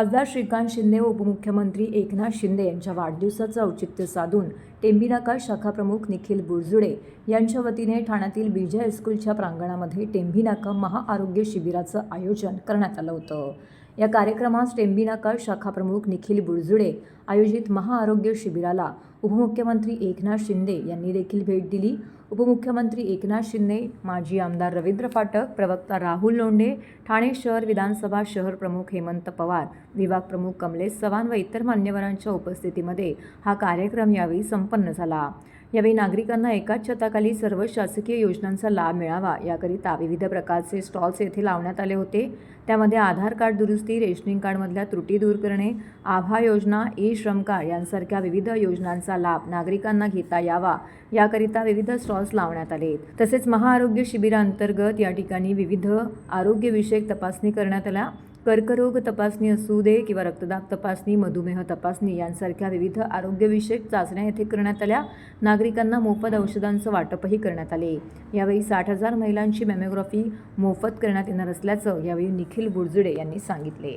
खासदार श्रीकांत शिंदे व उपमुख्यमंत्री एकनाथ शिंदे यांच्या वाढदिवसाचं औचित्य साधून टेंबिनाका शाखाप्रमुख निखिल बुरजुडे यांच्या वतीने ठाण्यातील बीजे हायस्कूलच्या प्रांगणामध्ये टेंबिनाका महाआरोग्य शिबिराचं आयोजन करण्यात आलं होतं. या कार्यक्रमास टेंभीनाका शाखाप्रमुख निखिल बुरजुडे आयोजित महाआरोग्य शिबिराला उपमुख्यमंत्री एकनाथ शिंदे यांनी देखील भेट दिली. उपमुख्यमंत्री एकनाथ शिंदे माजी आमदार रवींद्र फाटक प्रवक्ता राहुल लोंढे ठाणे शहर विधानसभा शहर प्रमुख हेमंत पवार विभाग प्रमुख कमलेश चव्हाण व इतर मान्यवरांच्या उपस्थितीमध्ये हा कार्यक्रम यावेळी संपन्न झाला. यावेळी नागरिकांना एकाच छताखाली सर्व शासकीय योजनांचा लाभ मिळावा याकरिता विविध प्रकारचे स्टॉल्स येथे लावण्यात आले होते. त्यामध्ये आधार कार्ड दुरुस्ती रेशनिंग कार्डमधल्या त्रुटी दूर करणे आभा योजना ई श्रम कार्ड यांसारख्या विविध योजनांचा लाभ नागरिकांना घेता यावा याकरिता विविध स्टॉल्स लावण्यात आले. तसेच महाआरोग्य शिबिरांतर्गत या ठिकाणी विविध आरोग्यविषयक तपासणी करण्यात आल्या. कर्करोग तपासणी असू दे किंवा रक्तदाब तपासणी मधुमेह तपासणी यांसारख्या विविध आरोग्यविषयक चाचण्या येथे करण्यात आल्या. नागरिकांना मोफत औषधांचं वाटपही करण्यात आले. यावेळी साठ हजार महिलांची मॅमोग्राफी मोफत करण्यात येणार असल्याचं यावेळी निखिल बुडजुडे यांनी सांगितले.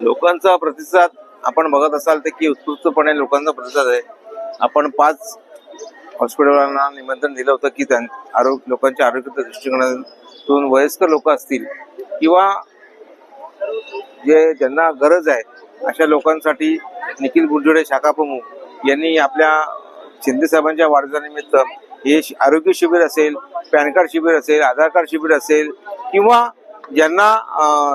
लोकांचा प्रतिसाद आपण बघत असाल तर की उत्स्फूर्तपणे लोकांचा प्रतिसाद आहे. आपण पाच हॉस्पिटलांना निमंत्रण दिलं होतं की त्यां आरोग्य लोकांच्या आरोग्याच्या दृष्टिकोनातून वयस्कर लोक असतील किंवा जे ज्यांना गरज आहे अशा लोकांसाठी निखिल बुरजुडे शाखा प्रमुख यांनी आपल्या शिंदे साहेबांच्या वाढदिवसानिमित्त हे शि- आरोग्य शिबिर असेल पॅन कार्ड शिबिर असेल आधार कार्ड शिबिर असेल किंवा ज्यांना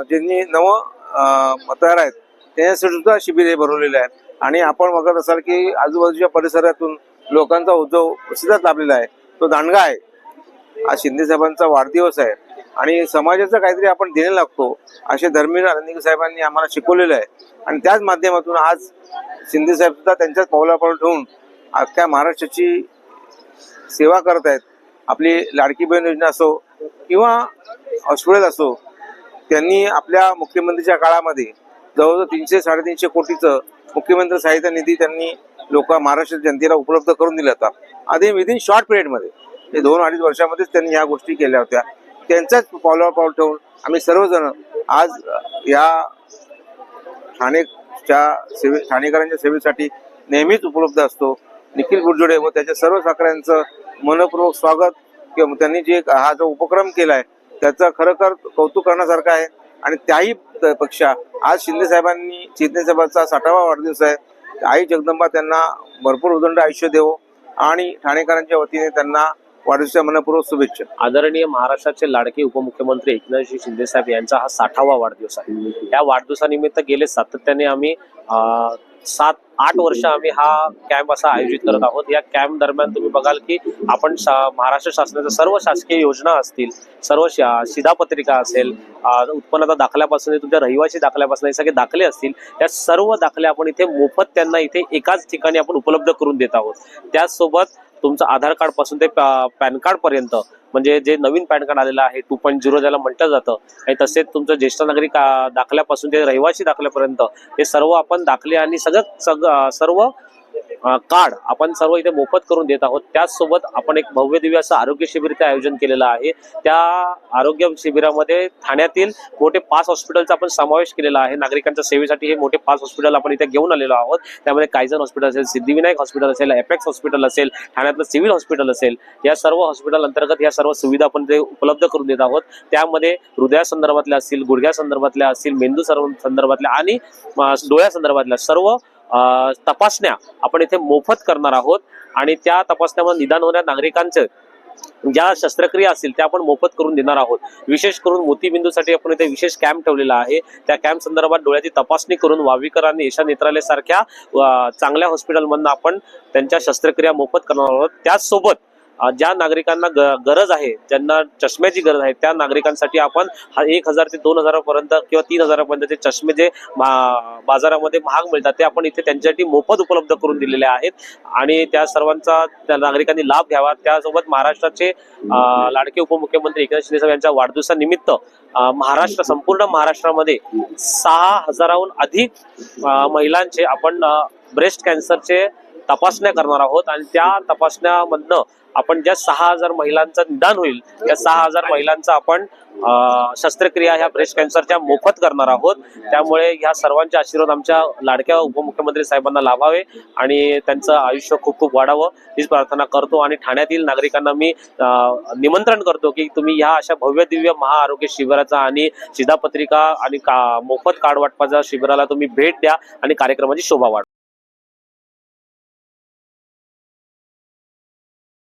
ज्यांनी नवं मतदार आहेत त्यांच्यासाठी सुद्धा शिबिर हे भरवलेलं आहे आणि आपण बघत असाल की आजूबाजूच्या परिसरातून लोकांचा उद्योग प्रसिद्धात लाभलेला आहे. तो दांडगा आहे. आज शिंदे साहेबांचा वाढदिवस आहे. आणि समाजाचं काहीतरी आपण देणे लागतो असे धर्मीर रणदिंग साहेबांनी आम्हाला शिकवलेलं आहे. आणि त्याच माध्यमातून आज शिंदे साहेब सुद्धा त्यांच्याच पावलापावलं ठेवून अख्ख्या महाराष्ट्राची सेवा करत आहेत. आपली लाडकी बहीण योजना असो किंवा हॉस्पिटल असो त्यांनी आपल्या मुख्यमंत्रीच्या काळामध्ये जवळजवळ तीनशे साडेतीनशे कोटीचं मुख्यमंत्री सहायता निधी त्यांनी लोक महाराष्ट्र जनतेला उपलब्ध करून दिला होता. आधी विदिन शॉर्ट पिरियडमध्ये हे दोन अडीच वर्षामध्येच त्यांनी या गोष्टी केल्या होत्या. त्यांचाच पावलावर पाऊल ठेवून आम्ही सर्वजण आज या ठाणेच्या सेवे ठाणेकरांच्या सेवेसाठी नेहमीच उपलब्ध असतो. निखिल गुरजुडे व त्याच्या सर्व साखऱ्यांचं मनपूर्वक स्वागत. किंवा त्यांनी जे हा जो उपक्रम केला आहे त्याचं खरोखर कौतुक करण्यासारखं आहे. आणि त्याही पेक्षा आज शिंदे साहेबांनी शिंदे साहेबांचा साठावा वाढदिवस आहे. आई जगदंबा त्यांना भरपूर उदंड आयुष्य देवो. आणि ठाणेकरांच्या वतीने त्यांना वाढदिवसाच्या मनपूर्वक शुभेच्छा. आदरणीय महाराष्ट्राचे लाडके उपमुख्यमंत्री एकनाथजी शिंदे साहेब यांचा हा साठावा वाढदिवस आहे. या वाढदिवसानिमित्त गेले सातत्याने आम्ही सात आठ वर्ष आम्ही हा कॅम्प असा आयोजित करत आहोत. या कॅम्प दरम्यान तुम्ही बघाल की आपण शा- महाराष्ट्र शासनाच्या सर्व शासकीय योजना असतील सर्व शिधापत्रिका असेल उत्पन्नाचा दाखल्यापासून तुमच्या रहिवासी दाखल्यापासून हे सगळे दाखले असतील या सर्व दाखले आपण इथे मोफत त्यांना इथे एकाच ठिकाणी आपण उपलब्ध करून देत आहोत. त्याचसोबत तुमचं आधार कार्डपासून ते पॅन कार्ड पर्यंत म्हणजे जे नवीन पॅन कार्ड आलेलं आहे टू पॉईंट झिरो ज्याला म्हटलं जातं आणि तसेच तुमचं ज्येष्ठ नागरिक दाखल्यापासून ते रहिवासी दाखल्यापर्यंत हे सर्व आपण दाखले आणि सगळं सग सर्व कार्ड आपण सर्व इथे मोफत करून देत आहोत. त्याचसोबत आपण एक भव्य दिव्य असं आरोग्य शिबिरचं आयोजन केलेलं आहे. त्या आरोग्य शिबिरामध्ये ठाण्यातील मोठे पाच हॉस्पिटलचा आपण समावेश केलेला आहे. नागरिकांच्या सेवेसाठी हे मोठे पाच हॉस्पिटल आपण इथे घेऊन आलेलो आहोत. त्यामध्ये कायझन हॉस्पिटल असेल सिद्धिविनायक हॉस्पिटल असेल एपेक्स हॉस्पिटल असेल ठाण्यातलं सिव्हिल हॉस्पिटल असेल या सर्व हॉस्पिटल अंतर्गत या सर्व सुविधा आपण ते उपलब्ध करून देत आहोत. त्यामध्ये हृदयासंदर्भातल्या असतील गुडघ्या संदर्भातल्या असतील मेंदू संदर्भातल्या आणि डोळ्या डोळ्यासंदर्भातल्या सर्व तपासण्या आपण इथे मोफत करणार आहोत आणि त्या तपासण्यामध्ये निदान होणाऱ्या नागरिकांचं ज्या शस्त्रक्रिया असतील त्या आपण मोफत करून देणार आहोत. विशेष करून मोतीबिंदूसाठी आपण इथे विशेष कॅम्प ठेवलेला आहे. त्या कॅम्प संदर्भात डोळ्याची तपासणी करून वावीकरांनी ईशा नेत्रालय सारख्या चांगल्या हॉस्पिटलमधनं आपण त्यांच्या शस्त्रक्रिया मोफत करणार आहोत. त्याचसोबत ज्या नागरिकांना ग- गरज आहे ज्यांना चष्म्याची गरज आहे त्या नागरिकांसाठी आपण हा एक हजार ते दोन हजारापर्यंत किंवा तीन हजारापर्यंतचे चष्मे जे बाजारामध्ये महाग मिळतात ते आपण इथे त्यांच्यासाठी मोफत उपलब्ध करून दिलेले आहेत. आणि त्या सर्वांचा त्या नागरिकांनी लाभ घ्यावा. त्यासोबत महाराष्ट्राचे लाडके उपमुख्यमंत्री एकनाथ शिंदे साहेब यांच्या वाढदिवसानिमित्त महाराष्ट्र संपूर्ण महाराष्ट्रामध्ये सहा हजाराहून अधिक महिलांचे आपण ब्रेस्ट कॅन्सरचे तपासण्या करणार आहोत आणि त्या तपासण्यामधनं आपण ज्या सहा हजार महिलांचं निदान होईल त्या सहा हजार महिलांचं आपण शस्त्रक्रिया ह्या ब्रेस्ट कॅन्सरच्या मोफत करणार आहोत. त्यामुळे ह्या सर्वांचे आशीर्वाद आमच्या लाडक्या उपमुख्यमंत्री साहेबांना लाभावे आणि त्यांचं आयुष्य खूप खूप वाढावं. हीच प्रार्थना करतो आणि ठाण्यातील नागरिकांना मी निमंत्रण करतो की तुम्ही ह्या अशा भव्य दिव्य महाआरोग्य शिबिराचा आणि शिधापत्रिका आणि का मोफत कार्ड वाटपाच्या शिबिराला तुम्ही भेट द्या आणि कार्यक्रमाची शोभा वाढवा.